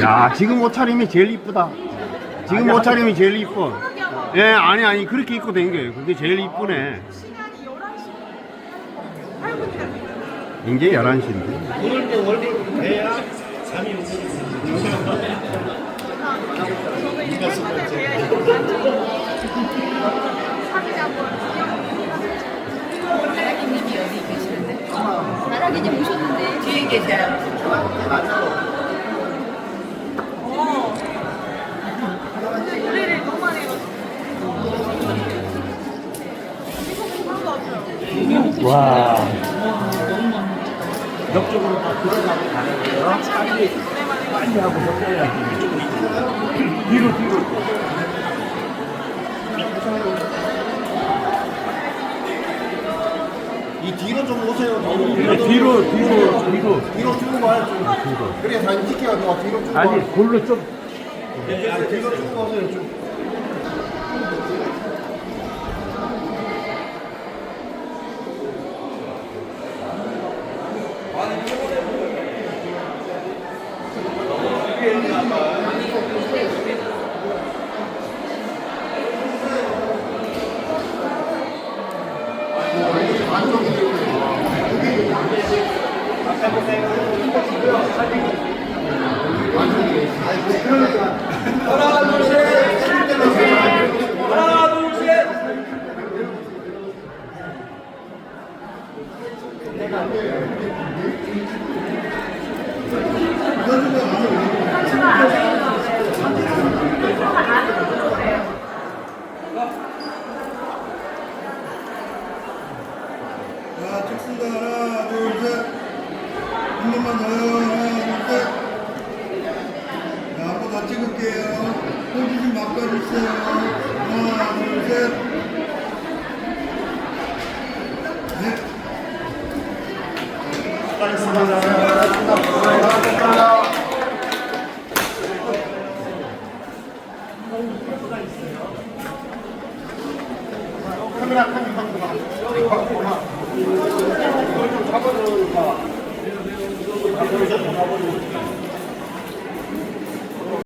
야 지금 옷차림이 제일 이쁘다. 지금 옷차림이 제일 이뻐. 예 아니 아니 그렇게 입고 댕겨요. 그게 제일 이쁘네. 이제 11시인데. 잠이 계시는데. 나라기님. 와. 역적으로 다 들어가고 가는 거예요. 빨리 빨리 하고 벗겨야지. 뒤로 뒤로. 이 뒤로 좀 오세요. 뒤로 뒤로 뒤로 뒤로. 뒤로 쭉 와요. 좀. 그래 사진 찍혀야 돼. 뒤로 쭉 와. 아니 골로 좀 아니, 뒤로 쭉 오세요. 쭉. 자, 찍습니다. 하나, 둘, 셋. 한 번만 더요. 하나, 둘, 셋. 자, 한 번 더 찍을게요. 포즈 좀 바꿔주세요. 하나, 둘, 셋. 네. 카메라 카메라 카메라. 이걸 좀 잡아서